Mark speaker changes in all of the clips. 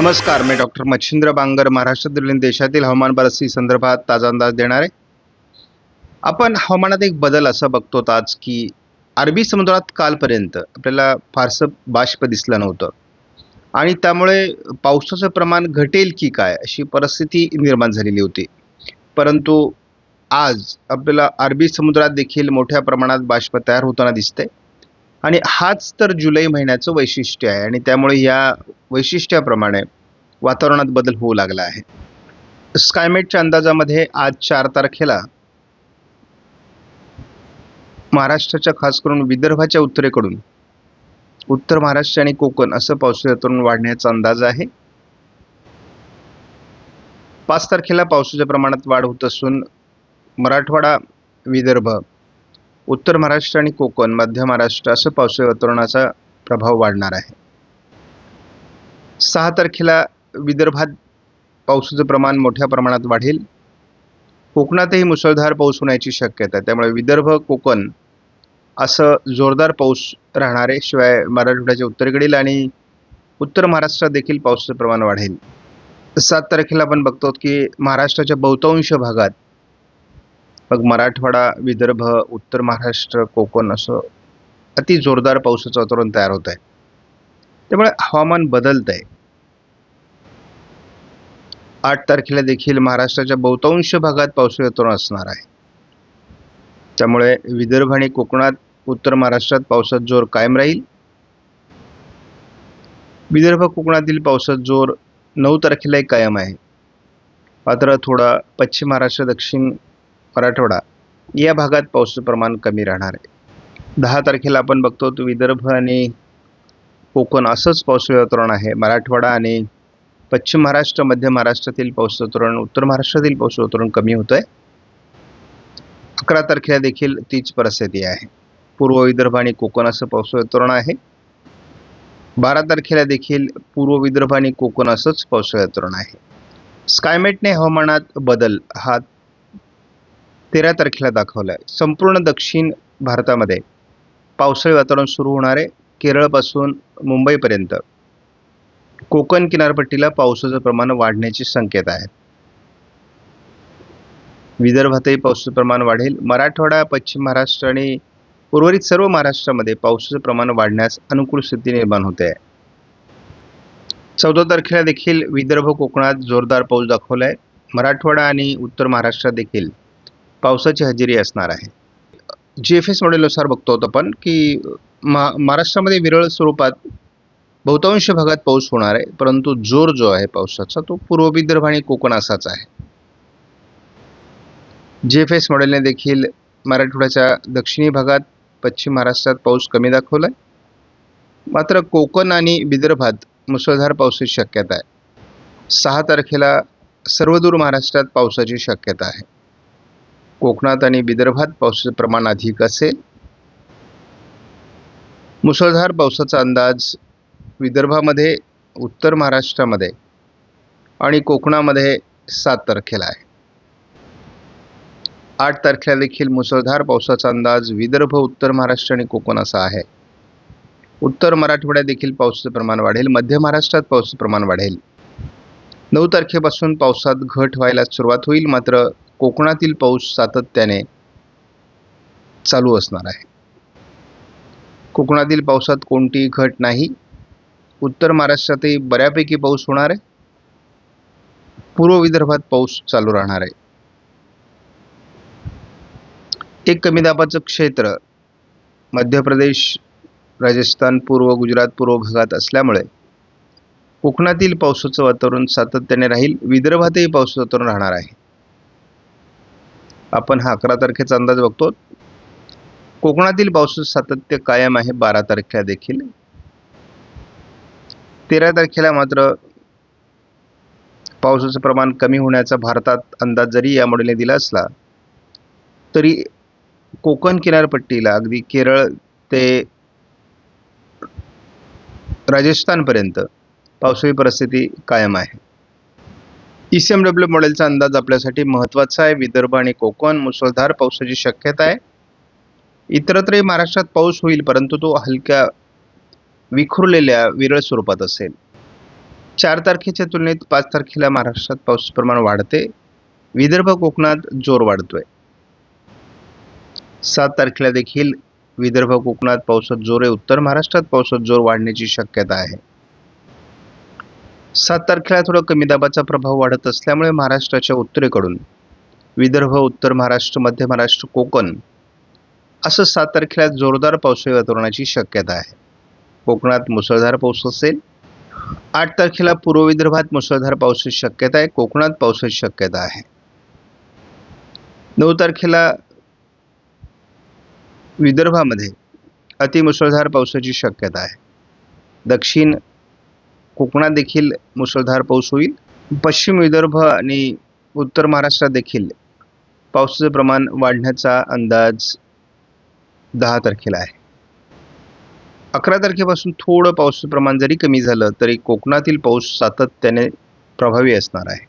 Speaker 1: नमस्कार मी डॉक्टर मच्छिंद्र बांगर महाराष्ट्रातील देशातील हवामान परिस्थिती संदर्भात ताजा अंदाज देणार. आहे आपण हवामानात एक बदल असा बघतो आज की अरबी समुद्रात कालपर्यंत आपल्याला फारसं बाष्प दिसलं नव्हतं. आणि त्यामुळे पावसाचं प्रमाण घटेल की काय अशी परिस्थिती निर्माण झालेली होती. परंतु आज आपल्याला अरबी समुद्रात देखील मोठ्या प्रमाणात बाष्प तयार होताना दिसतंय. आणि हाच तर जुलै महिन्याचं वैशिष्ट्य आहे आणि त्यामुळे या वैशिष्ट्याप्रमाणे वातावरणात बदल होऊ लागला आहे. स्कायमेटच्या अंदाजामध्ये आज चार तारखेला महाराष्ट्राच्या खास करून विदर्भाच्या उत्तरेकडून उत्तर महाराष्ट्र आणि कोकण असं पावसाचं वातावरण वाढण्याचा अंदाज आहे. पाच तारखेला पावसाच्या प्रमाणात वाढ होत असून मराठवाडा विदर्भ उत्तर महाराष्ट्र आणि कोकण मध्य महाराष्ट्र असं पावसाळी वातावरणाचा प्रभाव वाढणार आहे. सहा तारखेला विदर्भात पावसाचं प्रमाण मोठ्या प्रमाणात वाढेल. कोकणातही मुसळधार पाऊस होण्याची शक्यता आहे. त्यामुळे विदर्भ कोकण असं जोरदार पाऊस राहणार आहे. शिवाय मराठवाड्याच्या उत्तरेकडील आणि उत्तर महाराष्ट्रात देखील पावसाचं प्रमाण वाढेल. सात तारखेला आपण बघतो की महाराष्ट्राच्या बहुतांश भागात मग मराठवाडा विदर्भ उत्तर महाराष्ट्र कोकण असं अति जोरदार पावसाचं वातावरण तयार होत आहे त्यामुळे हवामान बदलत आहे आठ तारखेला देखील महाराष्ट्राच्या बहुतांश भागात पावसाळी वातावरण असणार आहे. त्यामुळे विदर्भ आणि कोकणात उत्तर महाराष्ट्रात पावसात जोर कायम राहील. विदर्भ कोकणातील पावसात जोर नऊ तारखेलाही कायम आहे. मात्र थोडा पश्चिम महाराष्ट्र दक्षिण मराठवाडा या भागात पावसाचं प्रमाण कमी राहणार आहे. दहा तारखेला आपण बघतो तो विदर्भ आणि कोकण असंच पावसाळी वातावरण आहे. मराठवाडा आणि पश्चिम महाराष्ट्र मध्य महाराष्ट्रातील पावसाचं वातावरण उत्तर महाराष्ट्रातील पावसाचं वातावरण कमी होतं आहे अकरा तारखेला देखील तीच परिस्थिती आहे. पूर्व विदर्भ आणि कोकण असं पावसाळी वातावरण आहे. बारा तारखेला देखील पूर्व विदर्भ आणि कोकण असंच पावसाळी वातावरण आहे. स्कायमेटने हवामानात बदल हा तेरा तारखेला दाखवला आहे संपूर्ण दक्षिण भारतामध्ये पावसाळी वातावरण सुरू होणार आहे. केरळपासून मुंबईपर्यंत. कोकण किनारपट्टीला पावसाचं प्रमाण वाढण्याचे संकेत आहेत. विदर्भातही पावसाचं प्रमाण वाढेल. मराठवाडा पश्चिम महाराष्ट्र आणि उर्वरित सर्व महाराष्ट्रामध्ये पावसाचं प्रमाण वाढण्यास अनुकूल स्थिती निर्माण होते. आहे चौदा तारखेला देखील विदर्भ कोकणात जोरदार पाऊस दाखवला आहे मराठवाडा आणि उत्तर महाराष्ट्रात देखील पावसाची हजेरी असणार आहे. जी एफ एस मॉडेलनुसार बघतो होतो आपण की महा महाराष्ट्रामध्ये विरळ स्वरूपात बहुतांश भागात पाऊस होणार आहे परंतु जोर जो आहे पावसाचा तो पूर्व विदर्भ आणि कोकण असाच आहे. जी एफ एस मॉडेलने देखील मराठवाड्याच्या दक्षिणी भागात पश्चिम महाराष्ट्रात पाऊस कमी दाखवला आहे मात्र कोकण आणि विदर्भात मुसळधार पावसाची शक्यता आहे. सहा तारखेला सर्वदूर महाराष्ट्रात पावसाची शक्यता आहे. कोकणात आणि विदर्भात पावसाचं प्रमाण अधिक असेल. मुसळधार पावसाचा अंदाज विदर्भामध्ये उत्तर महाराष्ट्रामध्ये आणि कोकणामध्ये सात तारखेला आहे. आठ तारखेला देखील मुसळधार पावसाचा अंदाज विदर्भ उत्तर महाराष्ट्र आणि कोकण असा आहे. उत्तर मराठवाड्यात देखील पावसाचं प्रमाण वाढेल. मध्य महाराष्ट्रात पावसाचं प्रमाण वाढेल. नऊ तारखेपासून पावसात घट व्हायला सुरुवात होईल. मात्र कोकणातील पाऊस सातत्याने चालू असणार आहे. कोकणातील पावसात कोणतीही घट नाही. उत्तर महाराष्ट्रातही बऱ्यापैकी पाऊस होणार आहे. पूर्व विदर्भात पाऊस चालू राहणार आहे. एक कमी दाबाचं क्षेत्र मध्य प्रदेश राजस्थान पूर्व गुजरात पूर्व भागात असल्यामुळे कोकणातील पावसाचं वातावरण सातत्याने राहील. विदर्भातही पावसाचं वातावरण राहणार आहे. आपण हा अकरा तारखेचा अंदाज बघतो. कोकणातील पावसाचं सातत्य कायम आहे बारा तारखेला देखील. तेरा तारखेला मात्र पावसाचं प्रमाण कमी होण्याचा भारतात अंदाज जरी या मॉडेलने दिला असला तरी कोकण किनारपट्टीला अगदी केरळ ते राजस्थानपर्यंत पावसाळी परिस्थिती कायम आहे. ई सी एम डब्ल्यू मॉडेलचा अंदाज आपल्यासाठी महत्त्वाचा आहे. विदर्भ आणि कोकण मुसळधार पावसाची शक्यता आहे. इतरत्रही महाराष्ट्रात पाऊस होईल परंतु तो हलक्या विखुरलेल्या विरळ स्वरूपात असेल. चार तारखेच्या तुलनेत पाच तारखेला महाराष्ट्रात पाऊस प्रमाण वाढते. विदर्भ कोकणात जोर वाढतोय. सात तारखेला देखील विदर्भ कोकणात पावसात जोर आहे. उत्तर महाराष्ट्रात पावसात जोर वाढण्याची शक्यता आहे. सात तारखेला थोडं कमी दाबाचा प्रभाव वाढत असल्यामुळे महाराष्ट्राच्या उत्तरेकडून विदर्भ उत्तर महाराष्ट्र मध्य महाराष्ट्र कोकण असं सात तारखेला जोरदार पावसाळी वातावरणाची शक्यता आहे. कोकणात मुसळधार पाऊस असेल. आठ तारखेला पूर्व विदर्भात मुसळधार पावसाची शक्यता आहे. कोकणात पावसाची शक्यता आहे. नऊ तारखेला विदर्भामध्ये अतिमुसळधार पावसाची शक्यता आहे. दक्षिण कोकणात देखील मुसळधार पाऊस होईल. पश्चिम विदर्भ आणि उत्तर महाराष्ट्रात देखील पावसाचं प्रमाण वाढण्याचा अंदाज दहा तारखेला आहे. अकरा तारखेपासून थोडं पावसाचं प्रमाण जरी कमी झालं तरी कोकणातील पाऊस सातत्याने प्रभावी असणार आहे.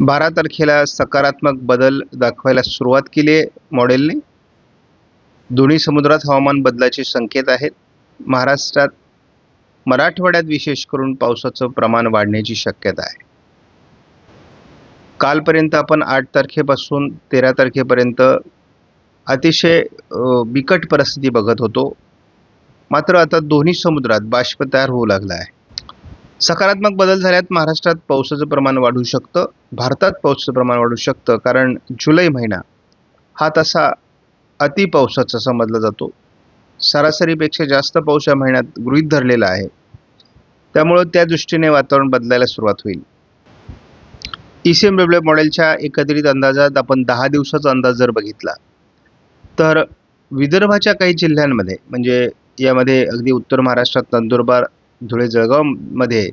Speaker 1: बारा तारखेला सकारात्मक बदल दाखवायला सुरुवात केली आहे मॉडेलने. दोन्ही समुद्रात हवामान बदलाचे संकेत आहेत. महाराष्ट्रात मराठवाड्यात विशेष करून पावसाचं प्रमाण वाढण्याची शक्यता आहे. कालपर्यंत आपण आठ तारखेपासून तेरा तारखेपर्यंत अतिशय बिकट परिस्थिती बघत होतो. मात्र आता दोन्ही समुद्रात बाष्प तयार होऊ लागला आहे. सकारात्मक बदल झाल्यात महाराष्ट्रात पावसाचं प्रमाण वाढू शकतं. भारतात पावसाचं प्रमाण वाढू शकतं कारण जुलै महिना हा तसा अतिपावसाचा समजला जातो. सरासरीपेक्षा जास्त पाऊस या महिन्यात गृहीत धरलेला आहे. त्यामुळं त्या दृष्टीने वातावरण बदलायला सुरुवात होईल. ई सी एम डब्ल्यू मॉडेलच्या एकत्रित अंदाजात आपण दहा दिवसाचा अंदाज जर बघितला तर विदर्भाच्या काही जिल्ह्यांमध्ये म्हणजे यामध्ये अगदी उत्तर महाराष्ट्रात नंदुरबार धुळे जळगावमध्ये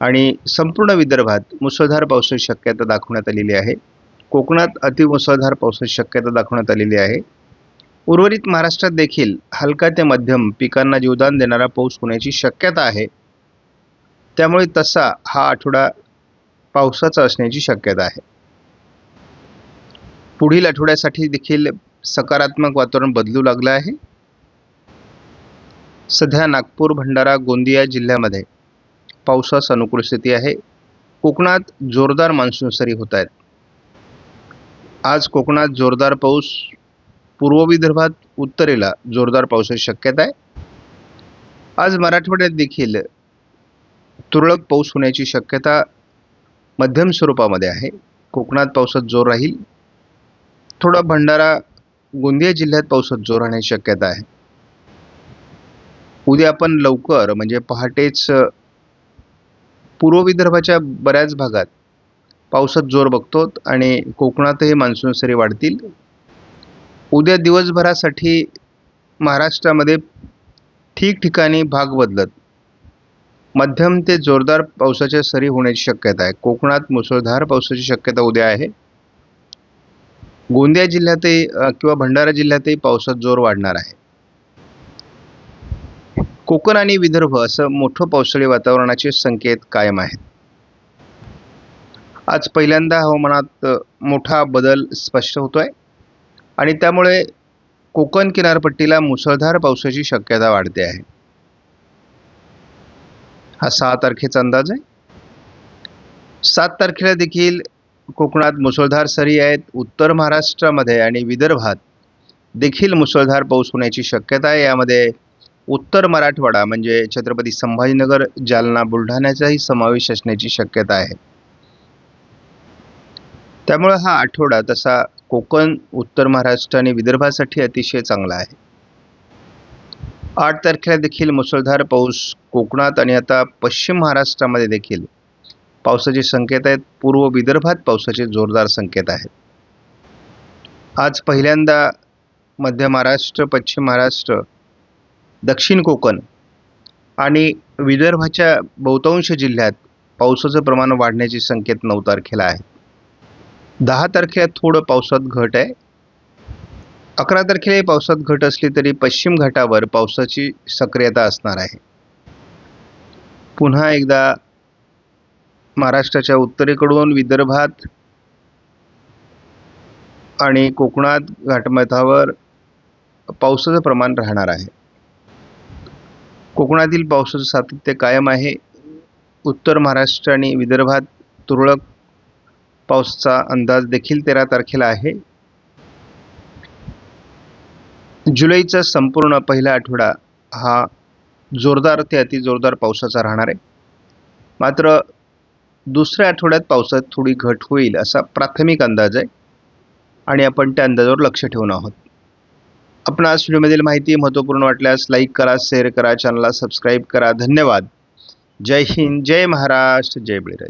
Speaker 1: आणि संपूर्ण विदर्भात मुसळधार पावसाची शक्यता दाखवण्यात आलेली आहे. कोकणात अतिमुसळधार पावसाची शक्यता दाखवण्यात आलेली आहे. उर्वरित महाराष्ट्रात देखील हलका ते मध्यम पिकांना जीवदान देणारा पाऊस होण्याची शक्यता आहे. त्यामुळे तसा हा आठवडा पावसाचा असण्याची शक्यता आहे. पुढील आठवड्यासाठी देखील सकारात्मक वातावरण बदलू लागलं आहे. सध्या नागपूर भंडारा गोंदिया जिल्ह्यामध्ये पावसास अनुकूल स्थिती आहे. कोकणात जोरदार मान्सून सरी होत आहेत. आज कोकणात जोरदार पाऊस पूर्व विदर्भात उत्तरेला जोरदार पावसाची शक्यता आहे. आज मराठवाड्यात देखील तुरळक पाऊस होण्याची शक्यता मध्यम स्वरूपामध्ये आहे. कोकणात पावसात जोर राहील. थोडा भंडारा गोंदिया जिल्ह्यात पावसात जोर राहण्याची शक्यता आहे. उद्या आपण लवकर म्हणजे पहाटेच पूर्व विदर्भाच्या बऱ्याच भागात पावसात जोर बघतो आणि कोकणातही मान्सून सरी वाढतील. उद्या दिवसभरासाठी महाराष्ट्रामध्ये ठिकठिकाणी भाग बदलत. मध्यम ते जोरदार पावसाच्या सरी होण्याची शक्यता आहे. कोकणात मुसळधार पावसाची शक्यता उद्या आहे. गोंदिया जिल्ह्यातही किंवा भंडारा जिल्ह्यातही पावसात जोर वाढणार आहे. कोकण आणि विदर्भ असं मोठं पावसाळी वातावरणाचे संकेत कायम आहेत. आज पहिल्यांदा हवामानात मोठा बदल स्पष्ट होतोय. आणि त्यामुळे कोकण किनारपट्टीला मुसळधार पावसाची शक्यता वाढते आहे. हा सहा तारखेचा अंदाज आहे. सात तारखेला देखील कोकणात मुसळधार सरी आहेत. उत्तर महाराष्ट्रामध्ये आणि विदर्भात देखील मुसळधार पाऊस होण्याची शक्यता आहे. यामध्ये उत्तर मराठवाडा म्हणजे छत्रपती संभाजीनगर जालना बुलढाण्याचाही समावेश असण्याची शक्यता आहे. त्यामुळे हा आठवडा तसा कोकण उत्तर महाराष्ट्र आणि विदर्भासाठी अतिशय चांगला आहे. आठ तारखेला देखील मुसळधार पाऊस कोकणात आणि आता पश्चिम महाराष्ट्रामध्ये देखील. पावसाचे संकेत आहेत. पूर्व विदर्भात पावसाचे जोरदार संकेत आहेत. आज पहिल्यांदा मध्य महाराष्ट्र पश्चिम महाराष्ट्र दक्षिण कोकण आणि विदर्भाच्या बहुतांश जिल्ह्यात पावसाचं प्रमाण वाढण्याचे संकेत नऊ तारखेला आहे दहा तारखेला थोडं पावसात घट आहे. अकरा तारखेलाही पावसात घट असली तरी पश्चिम घाटावर पावसाची सक्रियता असणार आहे. पुन्हा एकदा महाराष्ट्राच्या उत्तरेकडून विदर्भात आणि कोकणात घाटमथावर पावसाचं प्रमाण राहणार आहे. कोकणातील पावसाचं सातत्य कायम आहे. उत्तर महाराष्ट्र आणि विदर्भात तुरळक पाऊसचा अंदाज देखील तेरा तारखेला आहे. जुलैचा संपूर्ण पहिला आठवडा हा जोरदार ते अतिजोरदार पावसाचा राहणार आहे. मात्र दुसऱ्या आठवड्यात पावसात थोडी घट होईल असा प्राथमिक अंदाज आहे आणि आपण त्या अंदाजावर लक्ष ठेवून आहोत. आपण आज व्हिडिओमधील माहिती महत्त्वपूर्ण वाटल्यास लाईक करा शेअर करा चॅनलला सबस्क्राईब करा. धन्यवाद. जय हिंद जय महाराष्ट्र जय बळीराज.